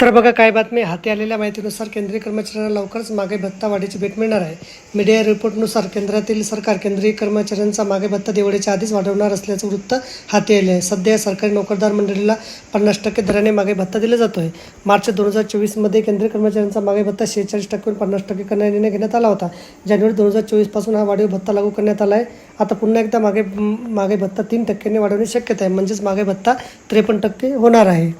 तर बघा काय बातमी? हाती आलेल्या माहितीनुसार केंद्रीय कर्मचाऱ्यांना लवकरच मागे भत्ता वाढीची भेट मिळणार आहे. मीडिया रिपोर्टनुसार केंद्रातील सरकार केंद्रीय कर्मचाऱ्यांचा मागे भत्ता दिवाळीच्या आधीच वाढवणार असल्याचं वृत्त हाती आले आहे. सध्या सरकारी नोकरदार मंडळीला पन्नास टक्के दराने मागे भत्ता दिला जातो आहे मार्च दोन हजार चोवीसमध्ये केंद्रीय कर्मचाऱ्यांचा मागे भत्ता शेहेचाळीस टक्क्याहून पन्नास टक्के करण्याचा निर्णय घेण्यात आला होता. जानेवारी दोन हजार चोवीसपासून हा वाढीव भत्ता लागू करण्यात आला आहे. आता पुन्हा एकदा मागे मागे भत्ता तीन टक्क्यांनी वाढवणे शक्यता आहे. म्हणजेच मागे भत्ता त्रेपन्न टक्के होणार आहे.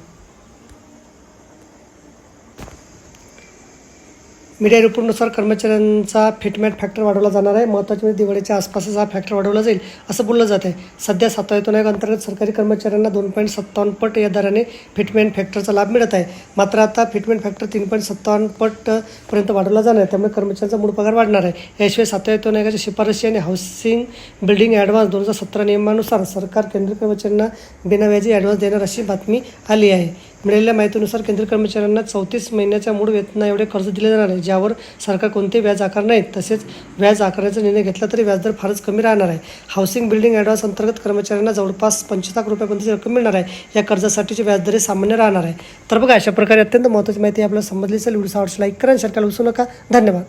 मीडिया रिपोर्टनुसार कर्मचाऱ्यांचा फिटमॅट फॅक्टर वाढवला जाणार आहे. महत्त्वाचे म्हणजे दिवाळीच्या आसपासच हा फॅक्टर वाढवला जाईल असं बोललं जात आहे. सध्या सातव्यातून आयोग अंतर्गत सरकारी कर्मचाऱ्यांना दोन पॉईंट सत्तावन्न पट या दराने फिटमेंट फॅक्टरचा लाभ मिळत आहे. मात्र आता फिटमेंट फॅक्टर तीन पॉईंट सत्तावन्न पट पर्यंत वाढवला जाणार आहे. त्यामुळे कर्मचाऱ्यांचा मूळ पगार वाढणार आहे. याशिवाय सातव्यातून आयोगाच्या शिफारशी आणि हाऊसिंग बिल्डिंग ॲडव्हान्स दोन हजार सतरा नियमानुसार सरकार केंद्रीय कर्मचाऱ्यांना बिनाव्याजी ॲडव्हान्स देणार अशी बातमी आली आहे. मिळालेल्या माहितीनुसार केंद्रीय कर्मचाऱ्यांना चौतीस महिन्याच्या मूळ वेतना एवढे कर्ज दिले जाणार आहे ज्यावर सरकार कोणते व्याज आकारणार नाहीत. तसेच व्याज आकारण्याचा निर्णय घेतला तरी व्याजदर फारच कमी राहणार आहे. हाऊसिंग बिल्डिंग ॲडव्हान्स अंतर्गत कर्मचाऱ्यांना जवळपास पंचवीस लाख रुपयापर्यंतची रक्कम मिळणार आहे. या कर्जासाठीचे व्याजदरे सामान्य राहणार आहे. तर बघा अशा प्रकारे अत्यंत महत्त्वाची माहिती आपल्याला समजली असेल व्हिडिओ आवडस लाईक करा आणि शेअर करायला विसरू नका. धन्यवाद.